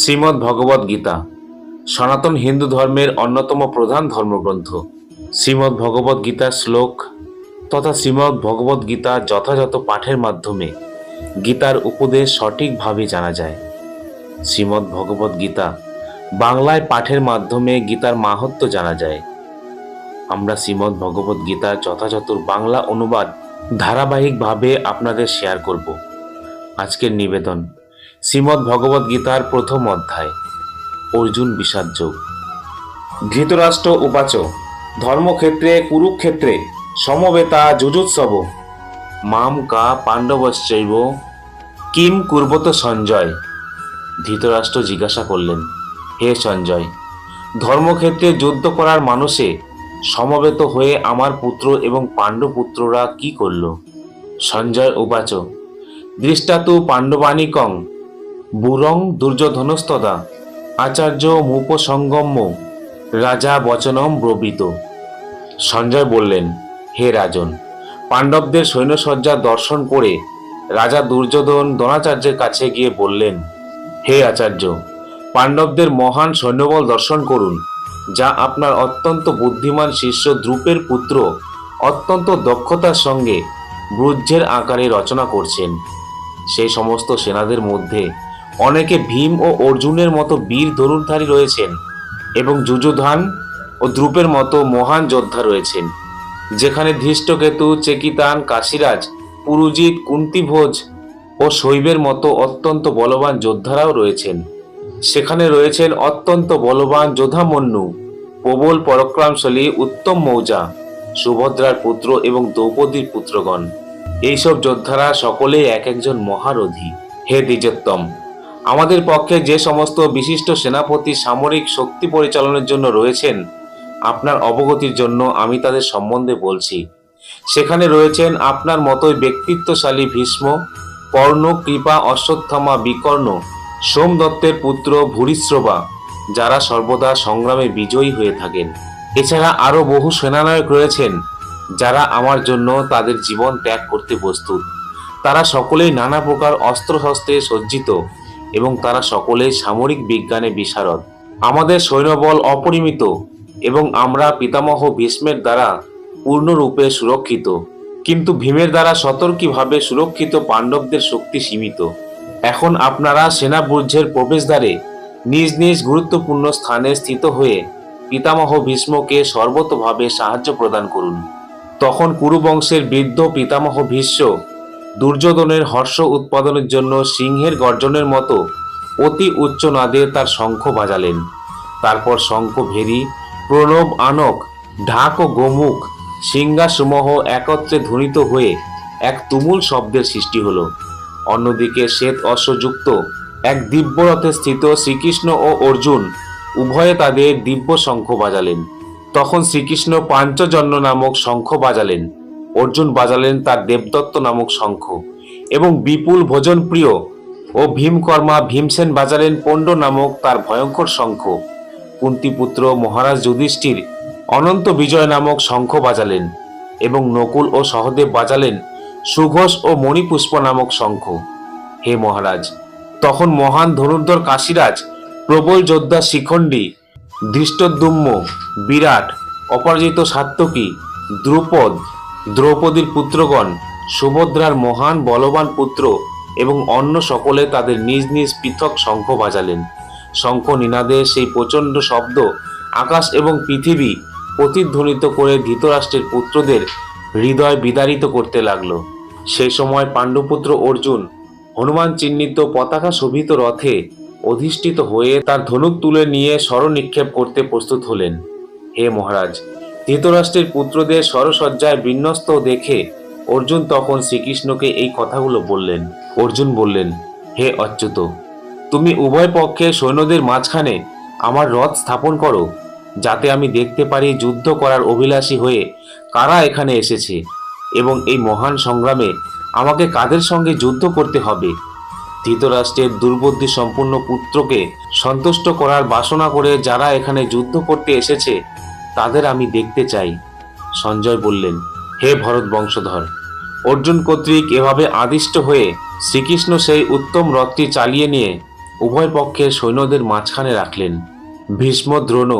শ্রীমদ্ ভগবদ গীতা সনাতন হিন্দু ধর্মের অন্যতম প্রধান ধর্মগ্রন্থ। শ্রীমদ্ ভগবদ গীতার শ্লোক তথা শ্রীমদ্ ভগবদ গীতা যথাযথ পাঠের মাধ্যমে গীতার উপদেশ সঠিকভাবে জানা যায়। শ্রীমদ্ ভগবদ গীতা বাংলায় পাঠের মাধ্যমে গীতার মাহাত্ম্য জানা যায়। আমরা শ্রীমদ্ ভগবদ গীতার যথাযথ বাংলা অনুবাদ ধারাবাহিকভাবে আপনাদের শেয়ার করব। আজকের নিবেদন শ্রীমদ্ ভগবদ গীতার প্রথম অধ্যায়, অর্জুন বিষাদ যোগ। ধৃতরাষ্ট্র উপাচ, ধর্মক্ষেত্রে, কুরুক্ষেত্রে, সমবেতা যুজুৎসব, মাম কা পাণ্ডবশ্চৈব, কিম কুর্বত সঞ্জয়। ধৃতরাষ্ট্র জিজ্ঞাসা করলেন, হে সঞ্জয়, ধর্মক্ষেত্রে যুদ্ধ করার মানুষে সমবেত হয়ে আমার পুত্র এবং পাণ্ডপুত্ররা কি করল? সঞ্জয় উপাচ, দৃষ্টাতু পাণ্ডবানিকং বুরং দুর্যোধনস্তদা। আচার্য মুপসঙ্গম্য, রাজা বচনম ব্রবীত। সঞ্জয় বললেন, হে রাজন, পাণ্ডবদের সৈন্যসজ্জা দর্শন করে রাজা দুর্যোধন দ্রোণাচার্যের কাছে গিয়ে বললেন, হে আচার্য, পাণ্ডবদের মহান সৈন্যবল দর্শন করুন, যা আপনার অত্যন্ত বুদ্ধিমান শিষ্য দ্রুপের পুত্র অত্যন্ত দক্ষতার সঙ্গে ব্রুজ্জের আকারে রচনা করছেন। সেই সমস্ত সেনাদের মধ্যে অনেকে ভীম ও অর্জুনের মতো বীর ধনুর্ধারী রয়েছেন এবং যুযুধান ও দ্রুপের মতো মহান যোদ্ধা রয়েছেন, যেখানে ধৃষ্টকেতু, চেকিতান, কাশিরাজ, পুরুজিৎ, কুন্তিভোজ ও শৈবের মতো অত্যন্ত বলবান যোদ্ধারাও রয়েছেন। সেখানে রয়েছেন অত্যন্ত বলবান যোধামন্যু প্রবল পরাক্রমশালী উত্তম মৌজা, সুভদ্রার পুত্র এবং দ্রৌপদীর পুত্রগণ। এইসব যোদ্ধারা সকলেই এক একজন মহারথী। হে দ্বিজোত্তম! আমাদের পক্ষে যে সমস্ত বিশিষ্ট সেনাপতি সামরিক শক্তি পরিচালনার জন্য রয়েছেন, আপনার অবগতির জন্য আমি তাদের সম্বন্ধে বলছি। সেখানে রয়েছেন আপনার মতোই ব্যক্তিত্বশালী ভীষ্ম কর্ণ কৃপা, অশ্বত্থামা, বিকর্ণ সোমদত্তের পুত্র ভূরিশ্রবা, যারা সর্বদা সংগ্রামে বিজয়ী হয়ে থাকেন। এছাড়া আরও বহু সেনানায়ক রয়েছেন, যারা আমার জন্য তাদের জীবন ত্যাগ করতে প্রস্তুত। তারা সকলেই নানা প্রকার অস্ত্রশস্ত্রে সজ্জিত এবং তারা সকলেই সামরিক বিজ্ঞানে বিশারদ। আমাদের সৈন্যবল অপরিমিত এবং আমরা পিতামহ ভীষ্মের দ্বারা পূর্ণরূপে সুরক্ষিত। কিন্তু ভীমের দ্বারা সতর্কীভাবে সুরক্ষিত পাণ্ডবদের শক্তি সীমিত। এখন আপনারা সেনাবুর্জের প্রবেশদ্বারে নিজ নিজ গুরুত্বপূর্ণ স্থানে স্থিত হয়ে পিতামহ ভীষ্মকে সর্বতভাবে সাহায্য প্রদান করুন। তখন কুরুবংশের বৃদ্ধ পিতামহ ভীষ্ম দুর্যোধনের হর্ষ উৎপাদনের জন্য সিংহের গর্জনের মতো অতি উচ্চ নাদে তার শঙ্খ বাজালেন। তারপর শঙ্খ ভেরি, প্রণব আনক, ঢাক ও গোমুখ, সিংহাসমূহ একত্রে ধ্বনিত হয়ে এক তুমুল শব্দের সৃষ্টি হল। অন্যদিকে শ্বেত অশ্বযুক্ত এক দিব্যরথে স্থিত শ্রীকৃষ্ণ ও অর্জুন উভয়ে তাদের দিব্য শঙ্খ বাজালেন। তখন শ্রীকৃষ্ণ পাঞ্চজন্য নামক শঙ্খ বাজালেন। অর্জুন বাজালেন তার দেবদত্ত নামক শঙ্খ এবং বিপুল ভোজন প্রিয় ও ভীমকর্মা ভীমসেন বাজালেন পণ্ড নামক তার ভয়ঙ্কর শঙ্খ। কুন্তিপুত্র মহারাজ যুধিষ্ঠির অনন্ত বিজয় নামক শঙ্খ বাজালেন এবং নকুল ও সহদেব বাজালেন সুঘোষ ও মণিপুষ্প নামক শঙ্খ। হে মহারাজ, তখন মহান ধনুর্ধর কাশীরাজ, প্রবল যোদ্ধা শিখণ্ডী, ধৃষ্টদ্যুম্ন, বিরাট, অপরাজিত সাত্তকী দ্রুপদ দ্রৌপদীর পুত্রগণ, সুভদ্রার মহান বলবান পুত্র এবং অন্য সকলে তাদের নিজ নিজ পৃথক শঙ্খ বাজালেন। শঙ্খ নিনাদে সেই প্রচণ্ড শব্দ আকাশ এবং পৃথিবী প্রতিধ্বনিত করে ধৃতরাষ্ট্রের পুত্রদের হৃদয় বিদারিত করতে লাগল। সেই সময় পাণ্ডুপুত্র অর্জুন হনুমান চিহ্নিত পতাকা শোভিত রথে অধিষ্ঠিত হয়ে তার ধনুক তুলে নিয়ে স্মর নিক্ষেপ করতে প্রস্তুত হলেন। হে মহারাজ ধৃতরাষ্ট্রের পুত্রদের সরসজ্জায় বিন্যস্ত দেখে অর্জুন তখন শ্রীকৃষ্ণকে এই কথাগুলো বললেন। অর্জুন বললেন, হে অচ্যুত, তুমি উভয় পক্ষে সৈন্যদের মাঝখানে আমার রথ স্থাপন করো, যাতে আমি দেখতে পারি যুদ্ধ করার অভিলাষী হয়ে কারা এখানে এসেছে এবং এই মহান সংগ্রামে আমাকে কাদের সঙ্গে যুদ্ধ করতে হবে। ধৃতরাষ্ট্রের দুর্বুদ্ধি সম্পূর্ণ পুত্রকে সন্তুষ্ট করার বাসনা করে যারা এখানে যুদ্ধ করতে এসেছে তাদের আমি দেখতে চাই, সঞ্জয় বললেন। হে ভরত বংশধর, অর্জুন কর্তৃক এভাবে আদিষ্ট হয়ে শ্রীকৃষ্ণ সেই উত্তম রথটি চালিয়ে নিয়ে উভয় পক্ষের সৈন্যদের মাঝখানে রাখলেন। ভীষ্ম দ্রোণ,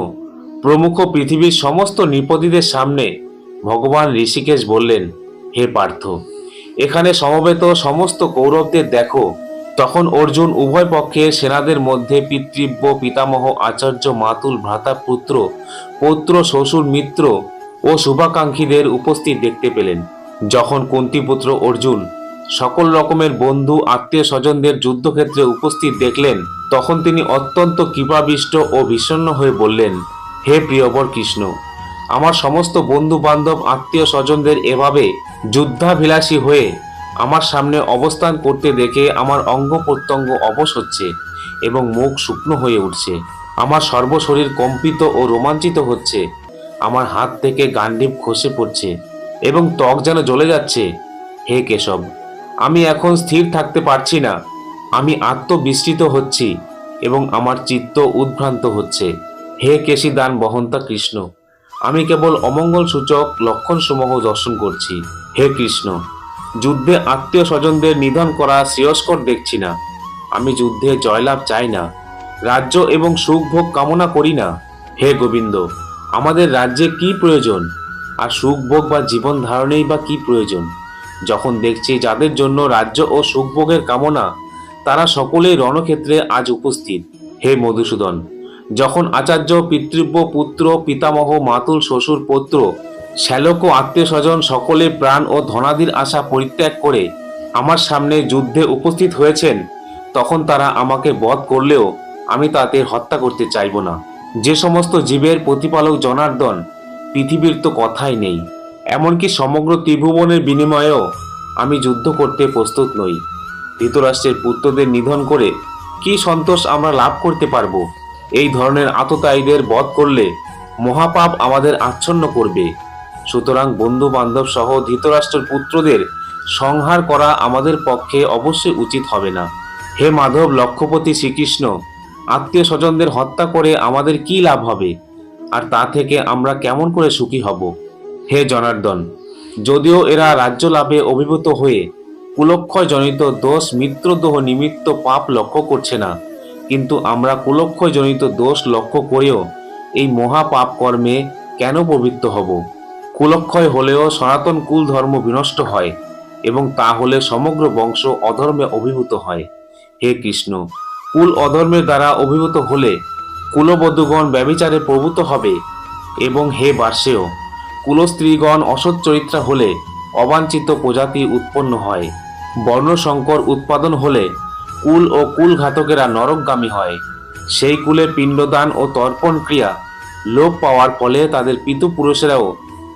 প্রমুখ পৃথিবীর সমস্ত নৃপতিদের সামনে ভগবান ঋষিকেশ বললেন, হে পার্থ, এখানে সমবেত সমস্ত কৌরবদের দেখো তখন অর্জুন উভয় পক্ষের সেনাদের মধ্যে পিতৃব্য পিতামহ, আচার্য মাতুল, ভ্রাতা পুত্র, পৌত্র, শ্বশুর, মিত্র ও শুভাকাঙ্ক্ষীদের উপস্থিত দেখতে পেলেন। যখন কুন্তিপুত্র অর্জুন সকল রকমের বন্ধু, আত্মীয় স্বজনদের যুদ্ধক্ষেত্রে উপস্থিত দেখলেন, তখন তিনি অত্যন্ত কৃপাবিষ্ট ও বিষণ্ণ হয়ে বললেন, হে প্রিয়বর কৃষ্ণ, আমার সমস্ত বন্ধু বান্ধব আত্মীয় স্বজনদের এভাবে যুদ্ধাভিলাষী হয়ে আমার সামনে অবস্থান করতে দেখে আমার অঙ্গ প্রত্যঙ্গ অবশ হচ্ছে এবং মুখ শুকনো হয়ে উঠছে। আমার সর্বশরীর কম্পিত ও রোমাঞ্চিত হচ্ছে। আমার হাত থেকে গান্ডীব খসে পড়ছে এবং ত্বক যেন জ্বলে যাচ্ছে। হে কেশব, আমি এখন স্থির থাকতে পারছি না। আমি আত্মবিস্মৃত হচ্ছি এবং আমার চিত্ত উদ্ভ্রান্ত হচ্ছে। হে কেশী দান বহন্তা কৃষ্ণ, আমি কেবল অমঙ্গল সূচক লক্ষণসমূহ দর্শন করছি। হে কৃষ্ণ যুদ্ধে আত্মীয় স্বজনদের নিধন করা শ্রেয়স্কর দেখছি না। আমি যুদ্ধে জয়লাভ চাই না। রাজ্য এবং সুখ ভোগ কামনা করি না। হে গোবিন্দ, আমাদের রাজ্যে কি প্রয়োজন? আর সুখ ভোগ বা জীবন ধারণেই বা কি প্রয়োজন? যখন দেখছি যাদের জন্য রাজ্য ও সুখভোগের কামনা, তারা সকলেই রণক্ষেত্রে আজ উপস্থিত। হে মধুসূদন, যখন আচার্য পিতৃব্য পুত্র পিতামহ মাতুল শ্বশুর পৌত্র শ্যালক ও আত্মীয় স্বজন সকলে প্রাণ ও ধনাদির আশা পরিত্যাগ করে আমার সামনে যুদ্ধে উপস্থিত হয়েছেন, তখন তারা আমাকে বধ করলেও আমি তাদের হত্যা করতে চাইব না। যে সমস্ত জীবের প্রতিপালক জনার্দন, পৃথিবীর তো কথাই নেই। এমনকি সমগ্র ত্রিভুবনের বিনিময়েও আমি যুদ্ধ করতে প্রস্তুত নই। ধৃতরাষ্ট্রের পুত্রদের নিধন করে কি সন্তোষ আমরা লাভ করতে পারব? এই ধরনের আততায়ীদের বধ করলে মহাপাপ আমাদের আচ্ছন্ন করবে। সুতরাং বন্ধু বান্ধব সহ ধৃতরাষ্ট্রের পুত্রদের সংহার করা আমাদের পক্ষে অবশ্যই উচিত হবে না। হে মাধব লক্ষ্যপতি শ্রীকৃষ্ণ আত্মীয় স্বজনদের হত্যা করে আমাদের কি লাভ হবে? আর তা থেকে আমরা কেমন করে সুখী হব? হে জনার্দন, যদিও এরা রাজ্য লাভে অভিভূত হয়ে কুলক্ষয় জনিত দোষ মিত্রদোহ নিমিত্ত পাপ লক্ষ্য করছে না, কিন্তু আমরা কুলক্ষয় জনিত দোষ লক্ষ্য করেও এই মহাপাপ কর্মে কেন প্রবৃত্ত হব? কুলক্ষয় হলেও সনাতন কুল ধর্ম বিনষ্ট হয় এবং তা হলে সমগ্র বংশ অধর্মে অভিভূত হয়। হে কৃষ্ণ, কুল অধর্মের দ্বারা অভিভূত হলে কুলবধূগণ ব্যবিচারে প্রভূত হবে এবং হে বার্ষেয়, কুলস্ত্রীগণ অসৎ চরিত্রা হলে অবাঞ্ছিত প্রজাতি উৎপন্ন হয়। বর্ণসংকর উৎপাদন হলে কুল ও কুলঘাতকেরা নরকগামী হয়। সেই কুলে পিণ্ডদান ও তর্পণ ক্রিয়া লোপ পাওয়ার ফলে তাদের পিতৃপুরুষেরাও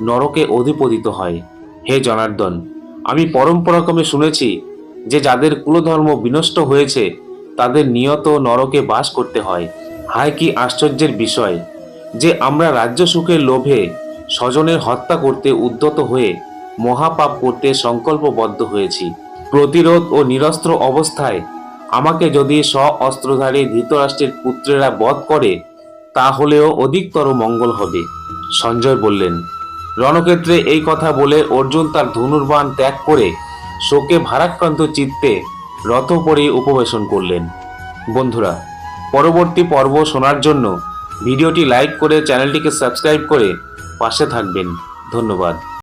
নরকে অধিপতিত হয়। হে জনার্দন, আমি পরম্পরাক্রমে শুনেছি যে যাদের কুলধর্ম বিনষ্ট হয়েছে, তাদের নিয়ত নরকে বাস করতে হয়। হায়, কি আশ্চর্যের বিষয় যে আমরা রাজ্য সুখের লোভে স্বজনের হত্যা করতে উদ্যত হয়ে মহাপাপ করতে সংকল্পবদ্ধ হয়েছি। প্রতিরোধ ও নিরস্ত্র অবস্থায় আমাকে যদি স্ব অস্ত্রধারী ধৃতরাষ্ট্রের পুত্রেরা বধ করে, তাহলেও অধিকতর মঙ্গল হবে। সঞ্জয় বললেন রণক্ষেত্রে এই কথা বলে অর্জুন তার ধনুর্বাণ ত্যাগ করে শোকে ভারাক্রান্ত চিত্তে রথ পরে উপবেশন করলেন। বন্ধুরা, পরবর্তী পর্ব শোনার জন্য ভিডিওটি লাইক করে চ্যানেলটিকে সাবস্ক্রাইব করে পাশে থাকবেন। ধন্যবাদ।